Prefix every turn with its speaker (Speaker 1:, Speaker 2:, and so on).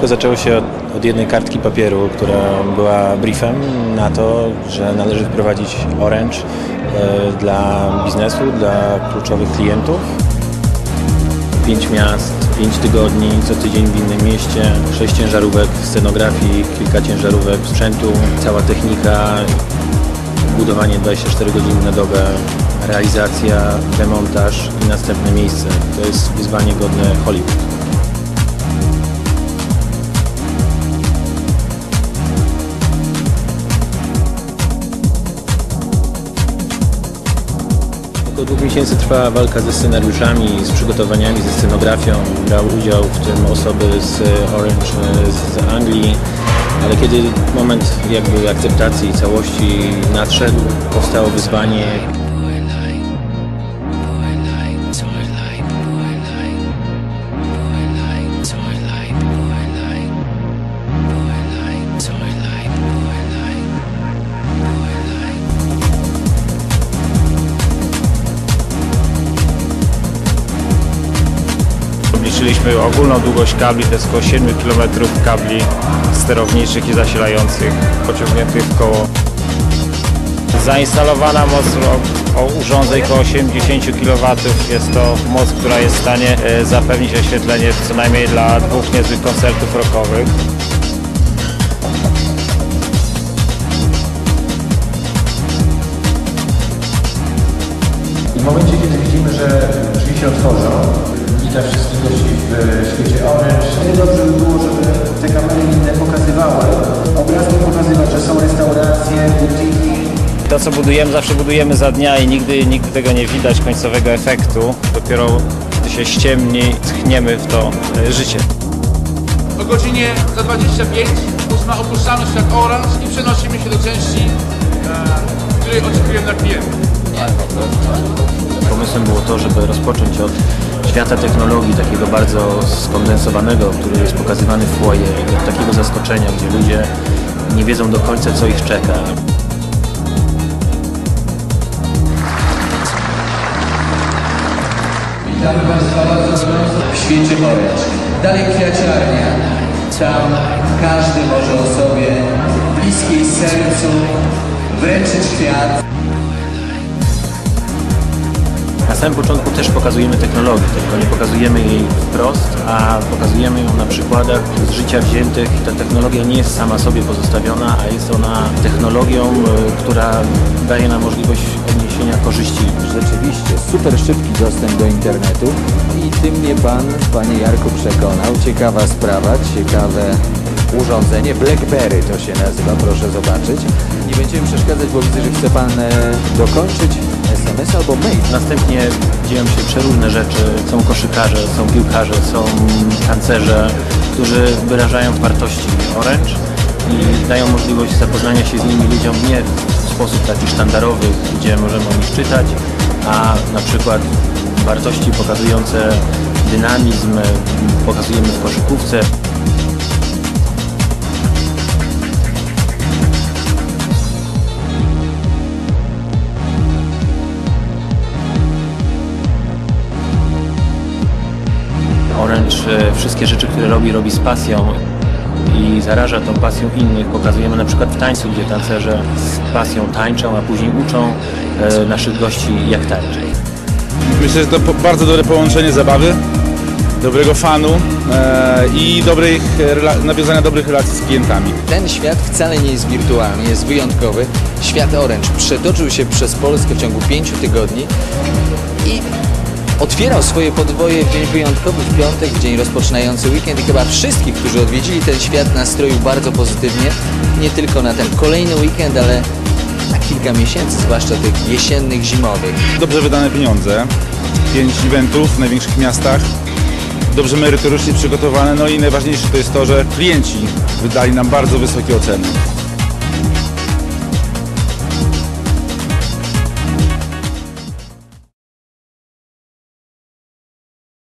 Speaker 1: Wszystko zaczęło się od, od jednej kartki papieru, która była briefem na to, że należy wprowadzić Orange dla biznesu, dla kluczowych klientów. Pięć miast, pięć tygodni, co tydzień w innym mieście, sześć ciężarówek scenografii, kilka ciężarówek sprzętu, cała technika, budowanie 24 godziny na dobę, realizacja, demontaż i następne miejsce. To jest wyzwanie godne Hollywood. Około dwóch miesięcy trwała walka ze scenariuszami, z przygotowaniami, ze scenografią. Brał udział w tym osoby z Orange, z Anglii, ale kiedy moment jakby akceptacji całości nadszedł, powstało wyzwanie
Speaker 2: Obliczyliśmy ogólną długość kabli, to jest około 7 km kabli sterowniczych i zasilających pociągniętych w koło. Zainstalowana moc o, o urządzeń około 80 kW jest to moc, która jest w stanie e, zapewnić oświetlenie co najmniej dla dwóch niezłych koncertów rockowych.
Speaker 3: W świecie Orange, nie dobrze by było, żeby te kamery inne pokazywały, obrazki pokazywać, że są restauracje, butiki,
Speaker 2: To co budujemy, zawsze budujemy za dnia i nigdy, nigdy tego nie widać końcowego efektu. Dopiero gdy się ściemni, tchniemy w to e, życie.
Speaker 4: O godzinie za 25 ósma opuszczamy świat Orange i przenosimy się do części, e, której oczekujemy na klienta.
Speaker 1: Pomysłem było to, żeby rozpocząć od świata technologii, takiego bardzo skondensowanego, który jest pokazywany w foyer, takiego zaskoczenia, gdzie ludzie nie wiedzą do końca, co ich czeka.
Speaker 5: Witamy Państwa bardzo w świecie Orange. Dalej kwiaciarnia. Tam każdy może o sobie bliskiej sercu wręczyć kwiat.
Speaker 1: Na samym początku też pokazujemy technologię, tylko nie pokazujemy jej wprost, a pokazujemy ją na przykładach z życia wziętych. Ta technologia nie jest sama sobie pozostawiona, a jest ona technologią, y, która daje nam możliwość odniesienia korzyści
Speaker 6: Rzeczywiście, super szybki dostęp do internetu i tym mnie Pan, Panie Jarku, przekonał. Ciekawa sprawa, ciekawe urządzenie. Blackberry to się nazywa, proszę zobaczyć. Nie będziemy przeszkadzać, bo widzę, że chce Pan e, dokończyć SMS albo mail.
Speaker 1: Następnie dzieją się przeróżne rzeczy. Są koszykarze, są piłkarze, są tancerze, którzy wyrażają wartości Orange i dają możliwość zapoznania się z nimi ludziom nie w sposób taki sztandarowy, gdzie możemy o nich czytać, a na przykład wartości pokazujące dynamizm pokazujemy w koszykówce. E, wszystkie rzeczy, które robi, robi z pasją i zaraża tą pasją innych. Pokazujemy na przykład w tańcu, gdzie tancerze z pasją tańczą, a później uczą e, naszych gości jak tańczyć.
Speaker 7: Myślę, że to bardzo dobre połączenie zabawy, dobrego fanu e, i dobrych, rela- nawiązania dobrych relacji z klientami.
Speaker 6: Ten świat wcale nie jest wirtualny, jest wyjątkowy. Świat Orange przetoczył się przez Polskę w ciągu pięciu tygodni i otwierał swoje podwoje w dzień wyjątkowy, w piątek, w dzień rozpoczynający weekend i chyba wszystkich, którzy odwiedzili ten świat nastroił bardzo pozytywnie, nie tylko na ten kolejny weekend, ale na kilka miesięcy, zwłaszcza tych jesiennych, zimowych.
Speaker 7: Dobrze wydane pieniądze, pięć eventów w największych miastach, dobrze merytorycznie przygotowane, no i najważniejsze to jest to, że klienci wydali nam bardzo wysokie oceny.